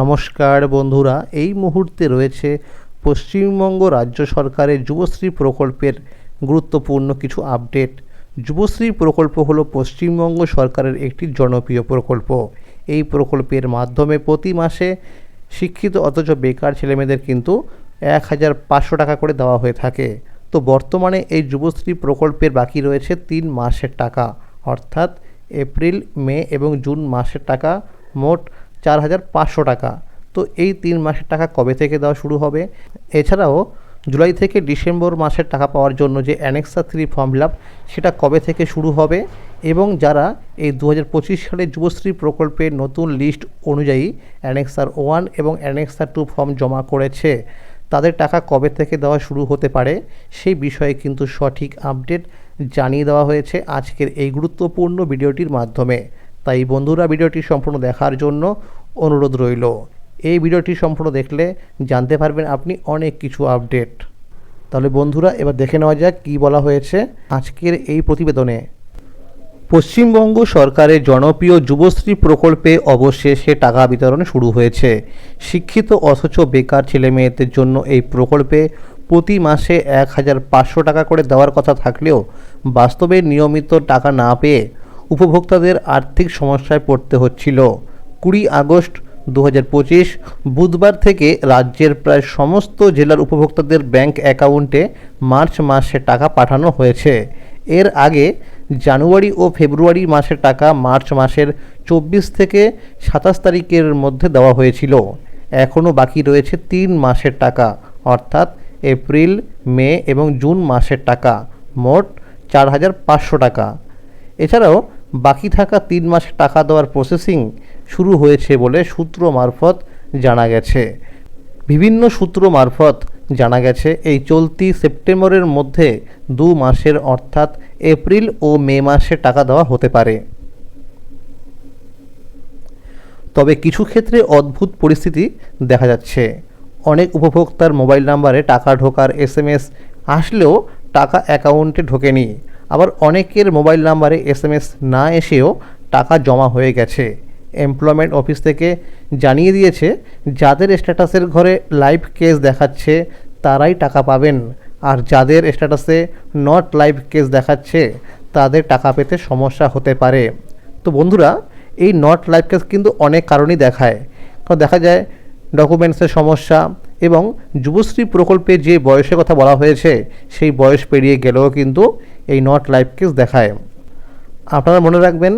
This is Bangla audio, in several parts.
নমস্কার বন্ধুরা, এই মুহূর্তে রয়েছে পশ্চিমবঙ্গ রাজ্য সরকারের যুবশ্রী প্রকল্পের গুরুত্বপূর্ণ কিছু আপডেট যুবশ্রী প্রকল্প হলো পশ্চিমবঙ্গ সরকারের একটি জনপ্রিয় প্রকল্প। এই প্রকল্পের মাধ্যমে প্রতি মাসে শিক্ষিত অথচ বেকার ছেলেমেয়েদের কিন্তু এক হাজার পাঁচশো টাকা করে দেওয়া হয়ে থাকে। তো বর্তমানে এই যুবশ্রী প্রকল্পের বাকি রয়েছে তিন মাসের টাকা। অর্থাৎ এপ্রিল, মে এবং জুন মাসের টাকা মোট চার হাজার পাঁচশো টাকা। তো এই তিন মাসের টাকা কবে থেকে দেওয়া শুরু হবে? এছাড়াও জুলাই থেকে ডিসেম্বর মাসের টাকা পাওয়ার জন্য যে অ্যানেক্সা থ্রি ফর্ম ফিল সেটা কবে থেকে শুরু হবে? এবং যারা এই দু হাজার পঁচিশ সালে যুবশ্রী প্রকল্পের নতুন লিস্ট অনুযায়ী অ্যানেক্সার ওয়ান এবং অ্যানেক্সার টু ফর্ম জমা করেছে, তাদের টাকা কবে থেকে দেওয়া শুরু হতে পারে সেই বিষয়ে কিন্তু সঠিক আপডেট জানিয়ে দেওয়া হয়েছে আজকের এই গুরুত্বপূর্ণ ভিডিওটির মাধ্যমে। তাই বন্ধুরা ভিডিওটি সম্পূর্ণ দেখার জন্য অনুরোধ রইল। এই ভিডিওটি সম্পূর্ণ দেখলে জানতে পারবেন আপনি অনেক কিছু আপডেট। তাহলে বন্ধুরা, এবার দেখে নেওয়া যাক কী বলা হয়েছে আজকের এই প্রতিবেদনে। পশ্চিমবঙ্গ সরকারের জনপ্রিয় যুবশ্রী প্রকল্পে অবশেষে টাকা বিতরণ শুরু হয়েছে। শিক্ষিত অথচ বেকার ছেলেমেয়েদের জন্য এই প্রকল্পে প্রতি মাসে এক হাজার পাঁচশো টাকা করে দেওয়ার কথা থাকলেও বাস্তবে নিয়মিত টাকা না পেয়ে উপভোক্তাদের আর্থিক সমস্যায় পড়তে হচ্ছিল। কুড়ি আগস্ট দু বুধবার থেকে রাজ্যের প্রায় সমস্ত জেলার উপভোক্তাদের ব্যাংক অ্যাকাউন্টে মার্চ মাসে টাকা পাঠানো হয়েছে। এর আগে জানুয়ারি ও ফেব্রুয়ারি মাসের টাকা মার্চ মাসের চব্বিশ থেকে সাতাশ তারিখের মধ্যে দেওয়া হয়েছিল। এখনও বাকি রয়েছে তিন মাসের টাকা, অর্থাৎ এপ্রিল, মে এবং জুন মাসের টাকা, মোট চার হাজার পাঁচশো টাকা। এছাড়াও বাকি থাকা তিন মাসের টাকা দেওয়ার প্রসেসিং শুরু হয়েছে বলে সূত্র মারফত জানা গেছে। বিভিন্ন সূত্র মারফত জানা গেছে, এই চলতি সেপ্টেম্বরের মধ্যে দু মাসের অর্থাৎ এপ্রিল ও মে মাসে টাকা দেওয়া হতে পারে। তবে কিছু ক্ষেত্রে অদ্ভুত পরিস্থিতি দেখা যাচ্ছে। অনেক উপভোক্তার মোবাইল নাম্বারে টাকা ঢোকার এস আসলেও টাকা অ্যাকাউন্টে ঢোকেনি। আবার অনেকের মোবাইল নাম্বারে এসএমএস না এসেও টাকা জমা হয়ে গেছে। এমপ্লয়মেন্ট অফিস থেকে জানিয়ে দিয়েছে, যাদের স্ট্যাটাসের ঘরে লাইভ কেস দেখাচ্ছে, তারাই টাকা পাবেন। আর যাদের স্ট্যাটাসে নট লাইভ কেস দেখাচ্ছে, তাদের টাকা পেতে সমস্যা হতে পারে। তো বন্ধুরা, এই নট লাইভ কেস কিন্তু অনেক কারণই দেখায়। কারণ দেখা যায় ডকুমেন্টসের সমস্যা এবং যুবশ্রী প্রকল্পে যে বয়সের কথা বলা হয়েছে, সেই বয়স পেরিয়ে গেলেও কিন্তু এই নট লাইফ কেস দেখায়। আপনারা মনে রাখবেন,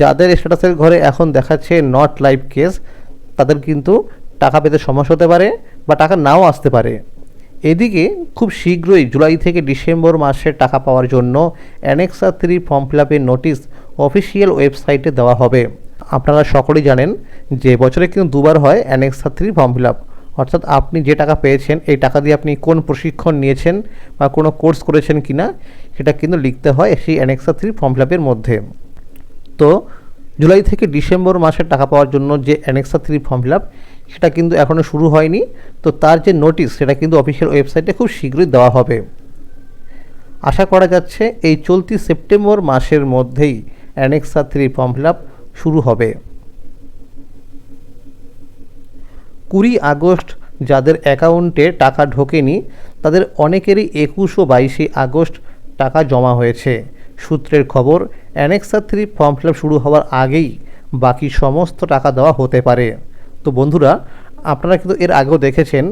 যাদের স্ট্যাটাসের ঘরে এখন দেখাচ্ছে নট লাইভ কেস তাদের কিন্তু টাকা পেতে সমস্যা হতে পারে বা টাকা নাও আসতে পারে। এদিকে খুব শীঘ্রই জুলাই থেকে ডিসেম্বর মাসের টাকা পাওয়ার জন্য অ্যানেক্সা থ্রি ফর্ম ফিল আপের নোটিশ অফিসিয়াল ওয়েবসাইটে দেওয়া হবে। আপনারা সকলেই জানেন যে বছরে কিন্তু দুবার হয় annexure three form fill up অর্থাৎ আপনি যে টাকা পেয়েছেন, এই টাকা দিয়ে আপনি কোন প্রশিক্ষণ নিয়েছেন বা কোনো কোর্স করেছেন কি না সেটা কিন্তু লিখতে হয় সেই অ্যানেক্সা থ্রি ফর্ম ফিল আপের মধ্যে। তো জুলাই থেকে ডিসেম্বর মাসের টাকা পাওয়ার জন্য যে annexure three form fill up, সেটা কিন্তু এখনও শুরু হয়নি। তো তার যে নোটিশ, সেটা কিন্তু অফিসিয়াল ওয়েবসাইটে খুব শীঘ্রই দেওয়া হবে। আশা করা যাচ্ছে এই চলতি সেপ্টেম্বর মাসের মধ্যেই annexure three form fill up শুরু হবে। কুড়ি আগস্ট যাদের অ্যাকাউন্টে টাকা ঢোকেনি, তাদের অনেকেরই একুশ ও বাইশে আগস্ট টাকা জমা হয়েছে। সূত্রের খবর, অ্যানেক্সা থ্রি ফর্ম ফিল শুরু হওয়ার আগেই বাকি সমস্ত টাকা দেওয়া হতে পারে। তো বন্ধুরা, আপনারা কিন্তু এর আগেও দেখেছেন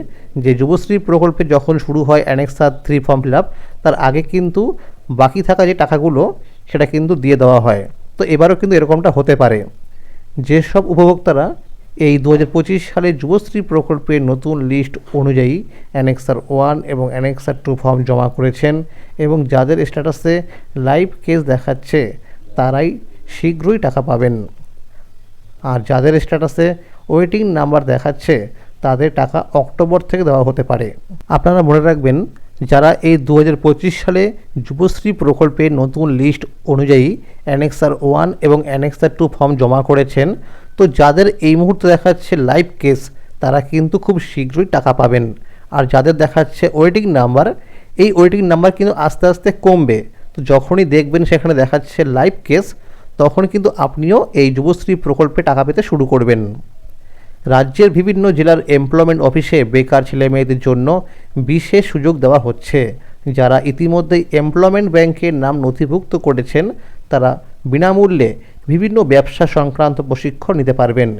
যে যুবশ্রী প্রকল্পে যখন শুরু হয় অ্যানেক্সা থ্রি ফর্ম ফিল তার আগে কিন্তু বাকি থাকা যে টাকাগুলো, সেটা কিন্তু দিয়ে দেওয়া হয়। তো এবারও কিন্তু এরকমটা হতে পারে। যেসব উপভোক্তারা এই দু হাজার পঁচিশ সালে যুবশ্রী প্রকল্পের নতুন লিস্ট অনুযায়ী অ্যানেক্সার ওয়ান এবং অ্যানেক্সার টু ফর্ম জমা করেছেন এবং যাদের স্ট্যাটাসে লাইভ কেস দেখাচ্ছে, তারাই শীঘ্রই টাকা পাবেন। আর যাদের স্ট্যাটাসে ওয়েটিং নাম্বার দেখাচ্ছে, তাদের টাকা অক্টোবর থেকে দেওয়া হতে পারে। আপনারা মনে রাখবেন, যারা এই দু হাজার পঁচিশ সালে যুবশ্রী প্রকল্পের নতুন লিস্ট অনুযায়ী অ্যানেক্সার ওয়ান এবং অ্যানেক্সার টু ফর্ম জমা করেছেন তো যাদের এই মুহূর্তে দেখাচ্ছে লাইভ কেস তারা কিন্তু খুব শীঘ্রই টাকা পাবেন। আর যাদের দেখাচ্ছে ওয়েটিং নাম্বার এই ওয়েটিং নাম্বার কিন্তু আস্তে আস্তে কমবে। তো যখনই দেখবেন সেখানে দেখাচ্ছে লাইভ কেস তখন কিন্তু আপনিও এই যুবশ্রী প্রকল্পে টাকা পেতে শুরু করবেন। রাজ্যের বিভিন্ন জেলার এমপ্লয়মেন্ট অফিসে বেকার ছেলে মেয়েদের জন্য বিশেষ সুযোগ দেওয়া হচ্ছে। যারা ইতিমধ্যেই এমপ্লয়মেন্ট ব্যাংকের নাম নথিভুক্ত করেছেন, তারা বিনামূল্যে বিভিন্ন ব্যবসা সংক্রান্ত প্রশিক্ষণ নিতে পারবেন।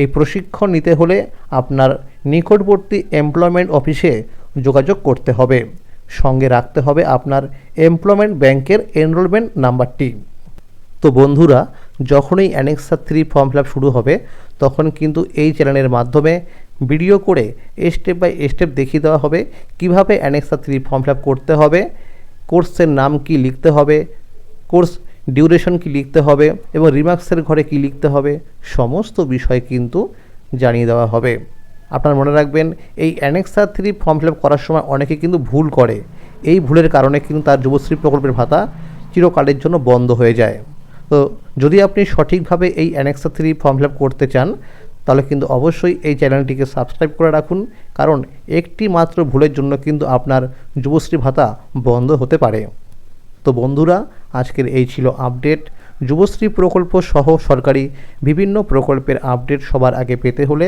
এই প্রশিক্ষণ নিতে হলে আপনার নিকটবর্তী এমপ্লয়মেন্ট অফিসে যোগাযোগ করতে হবে। সঙ্গে রাখতে হবে আপনার এমপ্লয়মেন্ট ব্যাংকের এনরোলমেন্ট নাম্বারটি। তো বন্ধুরা যখনই অ্যানেক্সা থ্রি ফর্ম ফিল শুরু হবে, তখন কিন্তু এই চ্যানেলের মাধ্যমে ভিডিও করে স্টেপ বাই স্টেপ দেখিয়ে দেওয়া হবে কীভাবে অ্যানেক্সা থ্রি ফর্ম ফিল করতে হবে কোর্সের নাম কি লিখতে হবে কোর্স ডিউরেশন কি লিখতে হবে এবং রিমার্কসের ঘরে কি লিখতে হবে, সমস্ত বিষয় কিন্তু জানিয়ে দেওয়া হবে। আপনারা মনে রাখবেন, এই অ্যানেক্সা থ্রি ফর্ম ফিল করার সময় অনেকে কিন্তু ভুল করে। এই ভুলের কারণে কিন্তু তার যুবশ্রী প্রকল্পের ভাতা চিরকালের জন্য বন্ধ হয়ে যায়। তো যদি আপনি সঠিকভাবে এই অ্যানেক্সা থ্রি ফর্ম ফিল করতে চান, তাহলে কিন্তু অবশ্যই এই চ্যানেলটিকে সাবস্ক্রাইব করে রাখুন, কারণ একটি মাত্র ভুলের জন্য কিন্তু আপনার যুবশ্রী ভাতা বন্ধ হতে পারে। তো বন্ধুরা, আজকের এই ছিল আপডেট যুবশ্রী প্রকল্প সহ সরকারি বিভিন্ন প্রকল্পের আপডেট সবার আগে পেতে হলে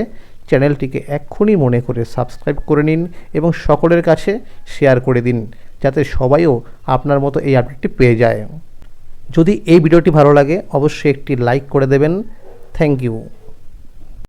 চ্যানেলটিকে এক্ষুনি মনে করে সাবস্ক্রাইব করে নিন এবং সকলের কাছে শেয়ার করে দিন, যাতে সবাইও আপনার মতো এই আপডেটটি পেয়ে যায়। যদি এই ভিডিওটি ভালো লাগে অবশ্যই একটি লাইক করে দেবেন। Thank you